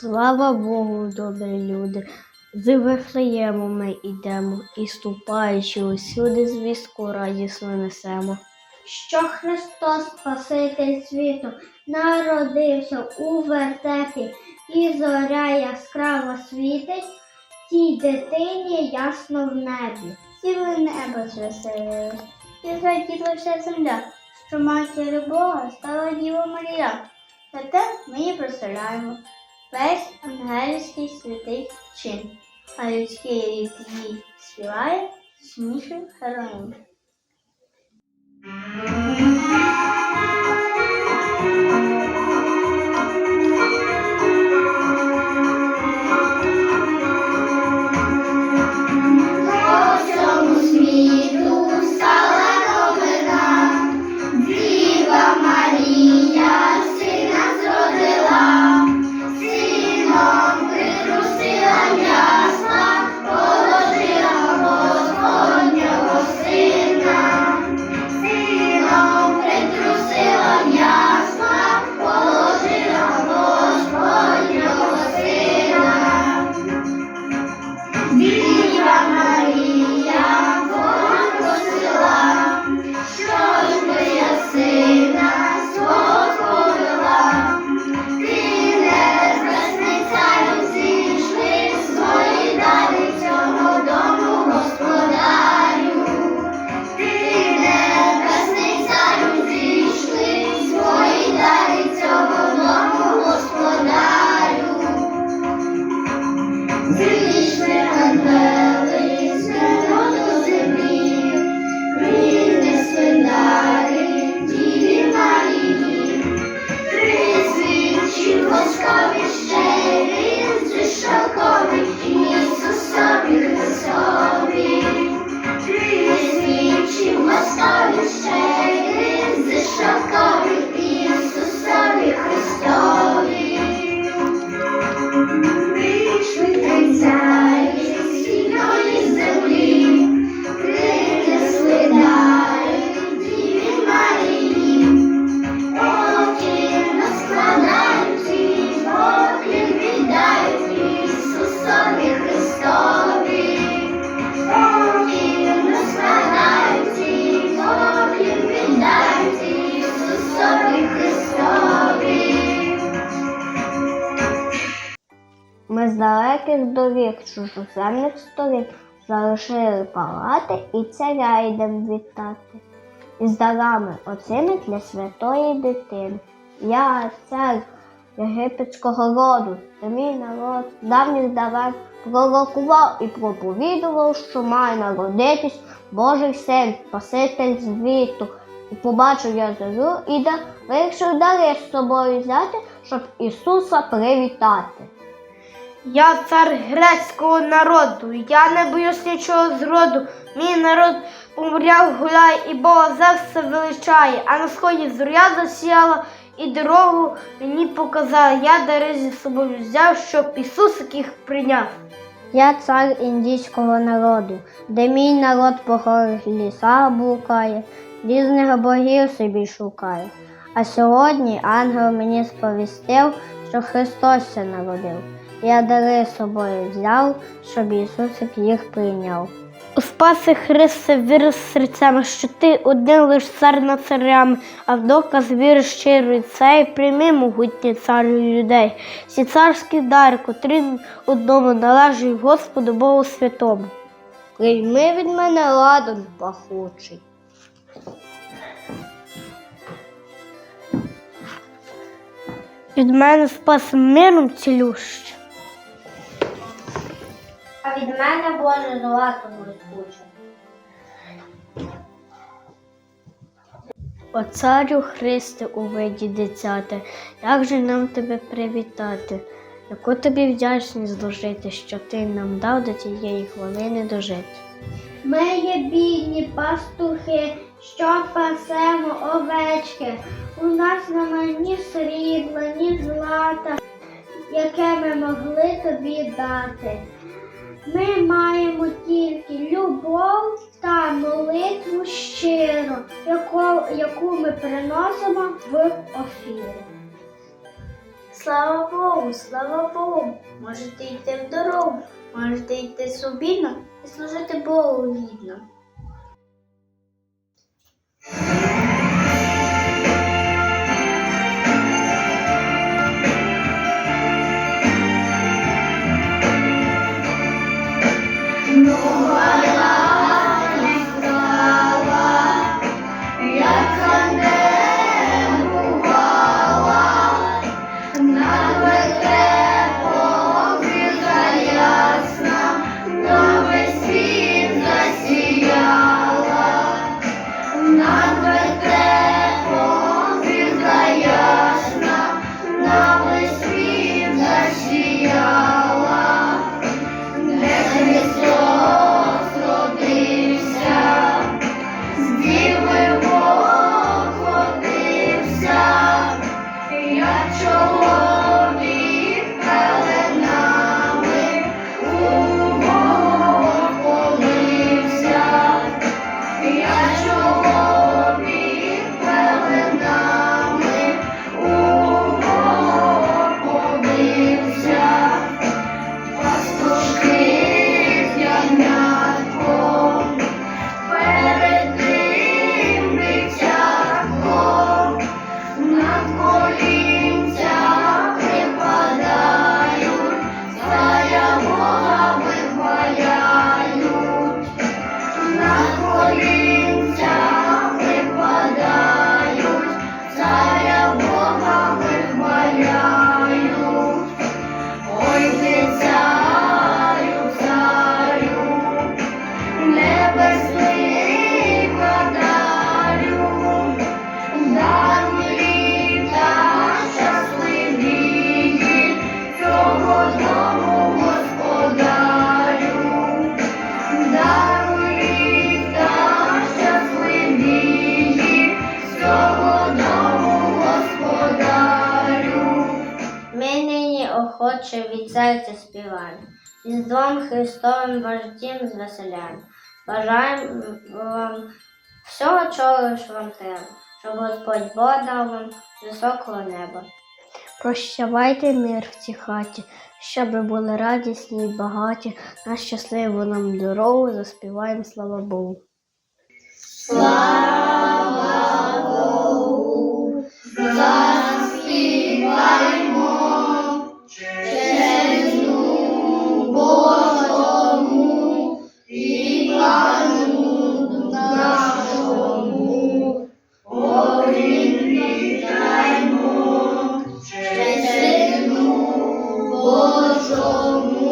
Слава Богу, добрі люди. З Вифлеєму ми йдемо і ступаючи усюди звістку радісно несемо. що Христос Спаситель світу народився у вертепі, і зоря яскраво світить, тій дитині ясно в небі. Ціле небо звеселило, і зраділа вся земля, що матір Бога стала Діва Марія. Та те ми її прославляємо весь ангельський святий чин, а людський рід її співає смішним героїм. Amen. Далеких доріг чужоземних сторін залишили палати і царя йдем вітати. Із дарами оцими для святої дитини. Я цар єгипетського роду, та мій народ давніх давен пророкував і проповідував, що має народитись Божий син, Спаситель звіту. І побачив я зорю і да вирішив дари з собою взяти, щоб Ісуса привітати. Я цар грецького народу, я не боюсь нічого зроду. Мій народ помряв, гуляє, і Бога Зевса величає, а на сході зоря засіяла і дорогу мені показала. Я дари зі собою взяв, щоб Ісусик їх прийняв. Я цар індійського народу, де мій народ по горах і лісах блукає, різних богів собі шукає. А сьогодні ангел мені сповістив, що Христос се народив. Я дари з собою взяв, щоб Ісусик їх прийняв. У спаси Христе вір серцями, що ти один лиш цар над царями, а в доказ віри щирої цей прийми могутній царю людей. Ці царські дари, котрі одному належать Господу Богу Святому. Прийми від мене ладом пахучий. Від мене спас миром цілющий. А від мене Боже злато блискуче. О царю Христе у виді дитяти, як же нам тебе привітати? Яку тобі вдячність зложити, що ти нам дав до тієї хвилини дожити? Ми є бідні пастухи, що пасемо овечки. У нас нема ні срібла, ні злата, яке ми могли тобі дати. Ми маємо тільки любов та молитву щиро, яку, яку ми приносимо в офіру. Слава Богу, слава Богу. Можете йти в дорогу, можете йти собі і служити Богу гідно. Охоче від серця співаємо, Різдвом Христовим дім звеселяємо. Бажаємо вам всього, чого ж вам треба, щоб Господь Бог дав вам високого неба. Прощавайте мир в цій хаті, щоб ви були радісні й багаті. На щасливу нам дорогу заспіваємо, слава Богу. Нашому, show